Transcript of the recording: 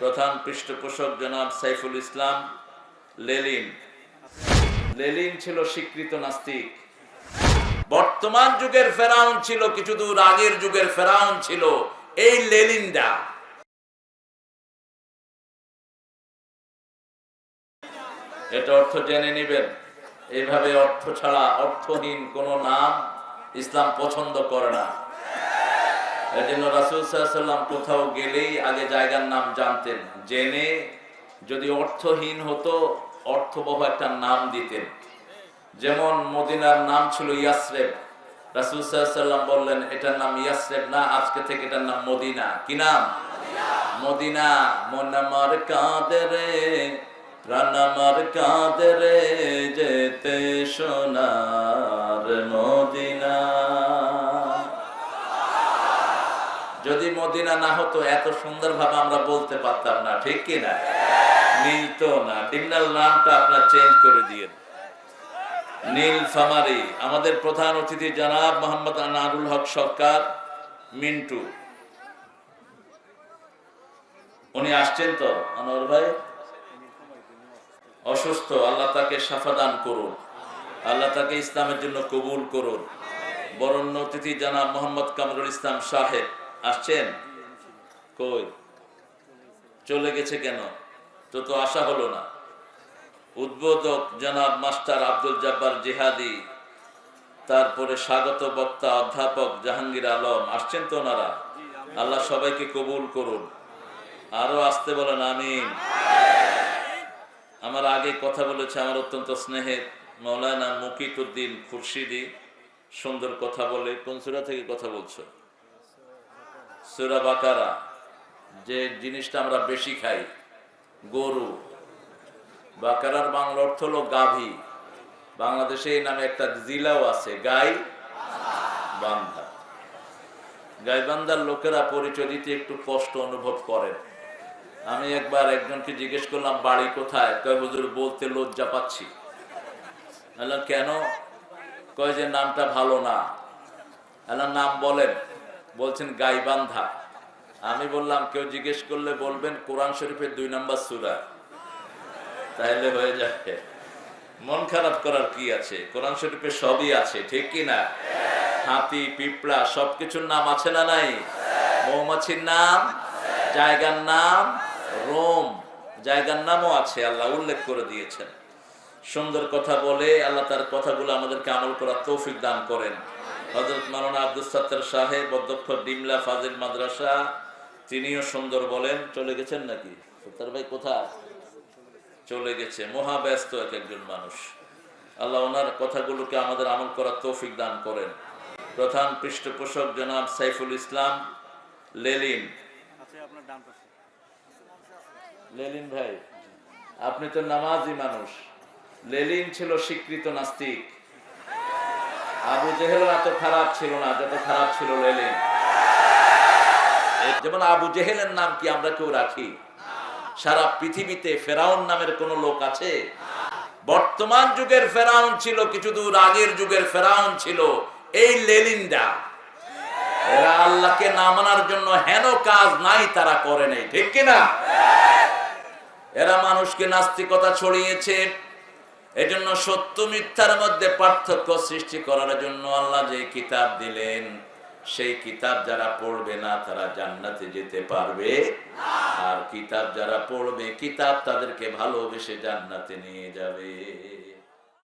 প্রধান পৃষ্ঠপোষক জনাব সাইফুল ইসলাম, লেলিন। লেলিন ছিল স্বীকৃত নাস্তিক। বর্তমান যুগের ফেরাউন ছিল, কিছু দূর আগের যুগের ফেরাউন ছিল, এই লেলিনডা এটা অর্থ জেনে নেবেন। এইভাবে অর্থ ছাড়া অর্থহীন কোন নাম ইসলাম পছন্দ করে না। এর জন্য রাসুল সাল্লাম কোথাও গেলেই আগে জায়গার নাম জানতেন। জেনে যদি অর্থহীন হতো, অর্থবহ একটা নাম দিতেন। যেমন মদিনার নাম ছিল বললেন, এটার নাম ইয়াসরেব না, আজকে থেকে এটার নাম মদিনা। কি নাম? মদিনা। মন আমার কাঁদে রে প্রাণ আমার যেতে সোনার মদিনা। যদি মদিনা না হতো, এত সুন্দর ভাবে আমরা বলতে পারতাম না, ঠিক কি না? মিলতো না। ডিমনাল নামটা আপনার চেঞ্জ করে দিয়ে নীল ফামারি আমাদের প্রধান অতিথি জনাব মোহাম্মদ আনারুল হক সরকার, মিন্টু। উনি আসছেন তো, আনোয়ার ভাই? অসুস্থ, আল্লাহ তাকে সাফাদান করুন। আল্লাহ তাকে ইসলামের জন্য কবুল করুন। বরণ্য অতিথি জানাব মোহাম্মদ কামরুল ইসলাম সাহেব। আসছেন? কই? চলে গেছে কেন? তো তো আশা হলো না। উদ্বোধক জনাব মাস্টার আব্দুল জব্বার জিহাদি, তারপরে স্বাগত বক্তা অধ্যাপক জাহাঙ্গীর আলম, আসছেন তো ওনারা? আল্লাহ সবাইকে কবুল করুন। আরও আসতে বলেন, আমিন। আমার আগে কথা বলেছে আমার অত্যন্ত স্নেহের মৌলানা মুকিতুদ্দিন খুরশিদি। সুন্দর কথা বলে, কোন থেকে কথা বলছো? সুরা বাকারা, যে জিনিসটা আমরা বেশি খাই, গরু। বাকারার বাংলা অর্থ হলো গাভী। বাংলাদেশে এই নামে একটা জিলাও আছে, গাই বান্ধা। গাইবান্ধার লোকেরা পরিচয় একটু কষ্ট অনুভব করেন। আমি একবার একজনকে জিজ্ঞেস করলাম, বাড়ি কোথায়? কয়, হুজুর, বলতে লজ্জা পাচ্ছি। কেন? কয়, যে নামটা ভালো না। বললাম, নাম বলেন। বলছেন গাইবান্ধা। আমি বললাম, কেউ জিজ্ঞেস করলে বলবেন, কোরআন শরীফের দুই নম্বর সুরা। তাহলে হয়ে যাবে। মন খারাপ করার কি আছে? কোরআন শরীফে সবই আছে, ঠিক কি না? হাতি, পিঁপড়া, সবকিছুর নাম আছে না নাই? মৌমাছির নাম, জায়গার নাম, রোম। জায়গার নামও আছে, আল্লাহ উল্লেখ করে দিয়েছেন। সুন্দর কথা বলে আল্লাহ তার কথাগুলো আমাদেরকে আমল করার তৌফিক দান করেন। হজরত মালানা আব্দুল সত্তর সাহেব অধ্যক্ষ ডিমলা ফাজিল মাদ্রাসা তিনিও সুন্দর বলেন চলে গেছেন নাকি? সত্তর ভাই কোথায়? চলে গেছে। মহাব্যস্ত এক একজন মানুষ। আল্লাহ ওনার কথাগুলোকে আমাদের আমল করার তৌফিক দান করেন। প্রধান পৃষ্ঠপোষক জনাব সাইফুল ইসলাম লেলিন। লেলিন ভাই আপনি তো নামাজি মানুষ। লেলিন ছিল স্বীকৃত নাস্তিক। আবু জেহেল এত খারাপ ছিল না যত খারাপ ছিল লেলিন। যেমন আবু জেহেলের নাম কি আমরা কেউ রাখি? সারা পৃথিবীতে ফেরাউন নামের কোন লোক আছে? বর্তমান যুগের ফেরাউন ছিল, কিছু দূর আগের যুগের ফেরাউন ছিল, এই লেলিনডা এরা আল্লাহকে না মানার জন্য হেন কাজ নাই, তারা করে নেই, ঠিক কিনা? এরা মানুষকে নাস্তিকতা ছড়িয়েছে এজন্য সত্য মিথ্যার মধ্যে পার্থক্য সৃষ্টি করার জন্য আল্লাহ যে কিতাব দিলেন, সেই কিতাব যারা পড়বে না, তারা জান্নাতে যেতে পারবে। আর কিতাব যারা পড়বে, কিতাব তাদেরকে ভালোবেসে জান্নাতে নিয়ে যাবে।